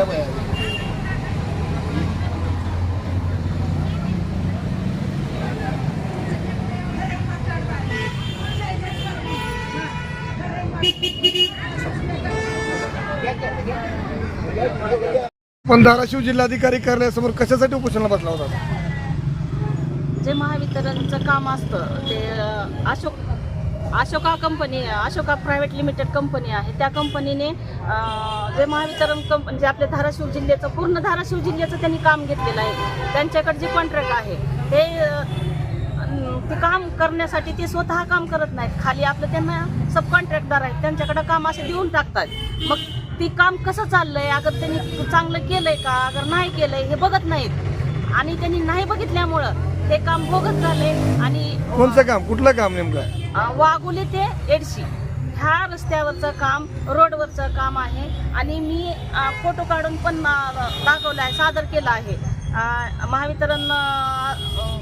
Yeah, well. पण धाराशिव जिल्हाधिकारी कार्यालयासमोर कशासाठी उपोषणाला बसला होता? जे महावितरणचं काम असतं ते अ, Ashok Ashoka company Ashoka private limited company आहे. त्या कंपनीने अ, जे महावितरण कंपनी जे म्हणजे आपल्या धाराशिव जिल्ह्याचं पूर्ण धाराशिव जिल्ह्याचं त्यांनी काम घेतलेलं आहे. त्यांच्याकडे जे कॉन्ट्रॅक्ट आहे ते अ, ते काम करण्यासाठी ते स्वतः काम करत नाहीत. खाली आपलं त्यांना सब कॉन्ट्रॅक्टदार आहेत त्यांच्याकडे काम असे देऊन टाकतात. मग ती काम कसं चाललंय? अगर त्यांनी चांगलं केलंय का? अगर नाही केलंय हे बघत नाहीत. आणि त्यांनी नाही बघितल्यामुळं ते काम बोगस झाले आणि कोणचं काम? कुठलं काम नेमकं? वाघोली ते एडशी. ह्या रस्त्यावरचं काम रोडवरचं काम आहे. आणि मी फोटो काढून पण दाखवला आहे सादर केला आहे. महावितरण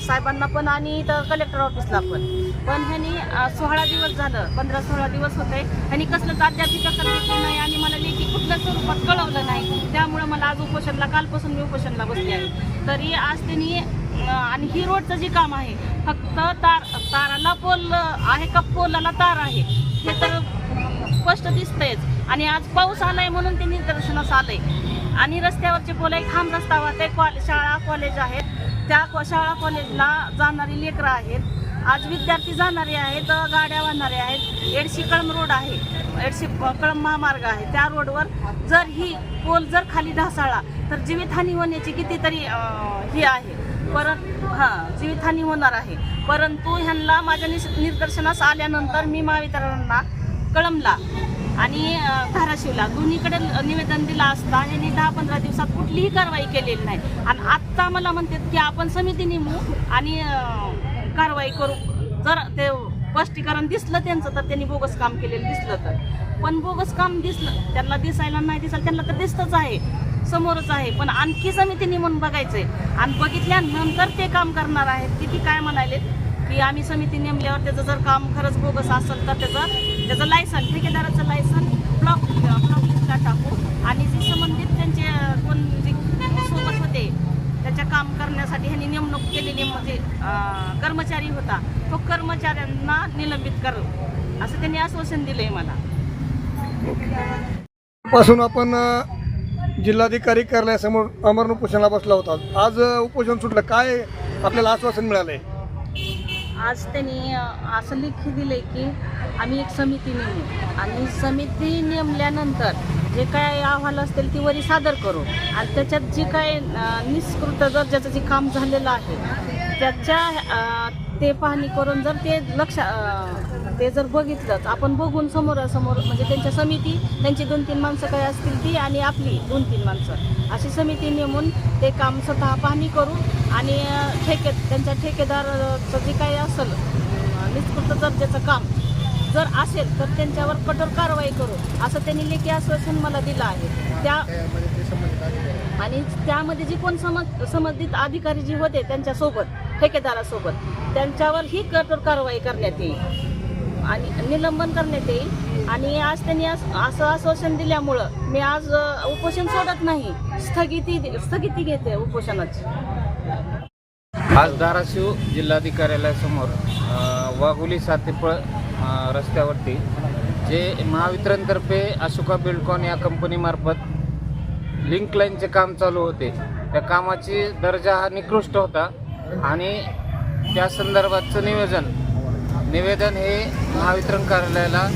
साहेबांना पण आणि इथं कलेक्टर ऑफिसला पण. पण ह्यानी सोळा दिवस झालं पंधरा सोळा दिवस होते ह्यानी कसलंच अद्याप दखल नाही आणि मला लेखी कुठल्या स्वरूपात कळवलं नाही. त्यामुळं मला आज उपोषणला कालपासून मी उपोषणला बसली आहे. तरी आज त्यांनी आणि ही रोडचं जे काम आहे फक्त तार ताराला पोल आहे का पोलाला तार आहे हे तर स्पष्ट दिसतंयच. आणि आज पाऊस आलाय म्हणून ते निदर्शनास आलंय. आणि रस्त्यावरचे पोल आहे खांब रस्ता वाहते कॉलेज शाळा कॉलेज आहेत. त्या शाळा कॉलेजला जाणारी लेकरं आहेत. आज विद्यार्थी जाणारे आहेत गाड्या वाहणारे आहेत. एडशी कळम रोड आहे. एडशी कळम महामार्ग आहे. त्या रोडवर जर ही पोल जर खाली ढासाळा तर जीवितहानी होण्याची कितीतरी ही आहे. परत हां जीवितहानी होणार आहे. परंतु ह्यांना माझ्या निस निदर्शनास आल्यानंतर मी महावितरणांना कळमला आणि धाराशिवला. दोन्हीकडे निवेदन दिलं असता यांनी दहा पंधरा दिवसात कुठलीही कारवाई केलेली नाही. आणि आत्ता मला म्हणतात की आपण समिती नेमू आणि कारवाई करू. जर ते स्पष्टीकरण दिसलं त्यांचं तर त्यांनी बोगस काम केलेलं दिसलं तर. पण बोगस काम दिसलं त्यांना दिसायला नाही दिसायला त्यांना तर दिसतच आहे. समोरच आहे. पण आणखी समिती नेमून बघायचंय. आणि बघितल्यानंतर ते काम करणार आहेत. किती काय म्हणाले की आम्ही समिती नेमल्यावर त्याचं जर काम खरंच बोगस असेल तर त्याचं त्याचं लायसन ठेकेदाराचं लायसन ब्लॉक ब्लॉक लिस्टला टाकू आणि जे संबंधित त्यांचे कोण जे सोबत होते त्याच्या काम करण्यासाठी ह्यांनी नेमणूक केलेली म्हणजे कर्मचारी होता तो कर्मचाऱ्यांना निलंबित कर असं त्यांनी आश्वासन दिलंय मला. पासून आपण जिल्हाधिकारी कार्यालयासमोर अमरण उपोषणाला बसला होता. आज उपोषण सुटलं. काय आपल्याला आश्वासन मिळालंय? आज त्यांनी असं लिखी दिले की आम्ही एक समिती नेमू. आणि समिती नेमल्यानंतर जे काय अहवाल असतील ती वरी सादर करू. आणि त्याच्यात जे काय निष्कृत दर्जाचं जे काम झालेलं आहे त्याच्या ते पाहणी करून जर ते लक्ष ते जर बघितलंच आपण बघून समोरासमोर म्हणजे त्यांच्या समिती त्यांची दोन तीन माणसं काय असतील ती आणि आपली दोन तीन माणसं. अशी समिती नेमून ते काम स्वतः पाहणी करू आणि ठेके त्यांच्या ठेकेदाराचं जे काही असेल निष्कृत दर्जाचं काम जर असेल तर त्यांच्यावर कठोर कारवाई करू असं त्यांनी लेखी आश्वासन मला दिलं आहे. त्या आणि त्यामध्ये जी कोण समज संबंधित अधिकारी जे होते त्यांच्यासोबत ठेकेदारासोबत. त्यांच्यावर ही कठोर कारवाई करण्यात येईल. आणि निलंबन करण्यात येईल. आणि आज त्यांनी असं आश्वासन दिल्यामुळं मी आज उपोषण सोडत नाही. स्थगिती स्थगिती घेते उपोषणाची. आज धाराशिव जिल्हाधिकार्यालयासमोर वाघुली वाघोली सातेपळ रस्त्यावरती जे महावितरणतर्फे अशोका बिल्डकॉन या कंपनीमार्फत लिंक लाईनचे काम चालू होते. त्या कामाची दर्जा हा निकृष्ट होता. आणि त्या संदर्भातचं निवेदन. निवेदन हे महावितरण कार्यालयाला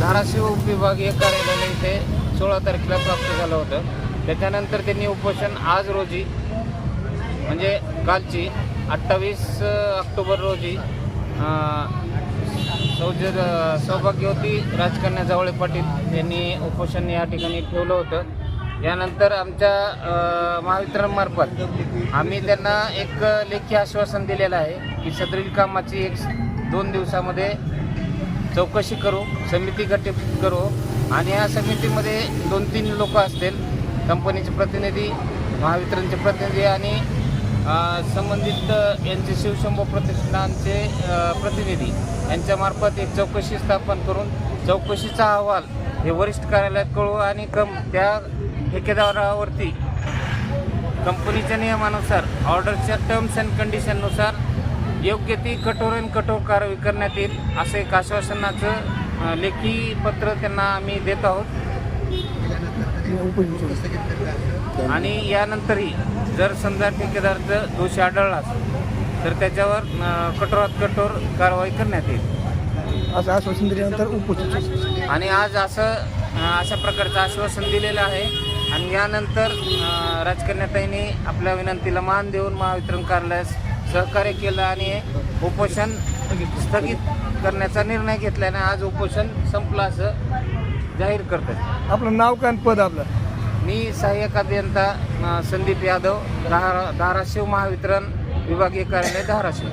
धाराशिव उपविभागीय कार्यालयाला इथे सोळा तारखेला प्राप्त झालं होतं. त्याच्यानंतर त्यांनी उपोषण आज रोजी म्हणजे कालची अठ्ठावीस ऑक्टोबर रोजी सौज सौभाग्यवती राजकन्या जावळे पाटील यांनी उपोषण या ठिकाणी ठेवलं होतं. यानंतर आमच्या महावितरणमार्फत आम्ही त्यांना एक लेखी आश्वासन दिलेलं आहे की सदरील कामाची एक दोन दिवसामध्ये चौकशी करू समिती गठीत करू आणि या समितीमध्ये दोन तीन लोक असतील कंपनीचे प्रतिनिधी महावितरणचे प्रतिनिधी आणि संबंधित यांचे शिवशंभो प्रतिष्ठानचे प्रतिनिधी यांच्यामार्फत एक चौकशी स्थापन करून चौकशीचा अहवाल हे वरिष्ठ कार्यालयात कळवू आणि कम त्या ठेकेदारावरती कंपनीच्या नियमानुसार ऑर्डरच्या टर्म्स अँड कंडिशननुसार योग्य ती कठोर आणि कठोर कारवाई करण्यात येईल असं एक आश्वासनाचं लेखी पत्र त्यांना आम्ही देत आहोत. आणि यानंतरही जर समजा ठेकेदारचं दोषी आढळलाच तर त्याच्यावर कठोरात कठोर कारवाई करण्यात येईल. असं आश्वासन दिल्यानंतर आणि आज असं अशा प्रकारचं आश्वासन दिलेलं आहे. आणि यानंतर राजकन्याताईंनी आपल्या विनंतीला मान देऊन महावितरण कार्यालयास सहकार्य केलं आणि उपोषण स्थगित करण्याचा निर्णय घेतल्याने आज उपोषण संपलं असं जाहीर करतात आपलं नाव काय पद आपलं? मी सहाय्यक अभियंता संदीप यादव धारा धाराशिव महावितरण विभागीय कार्यालय धाराशिव.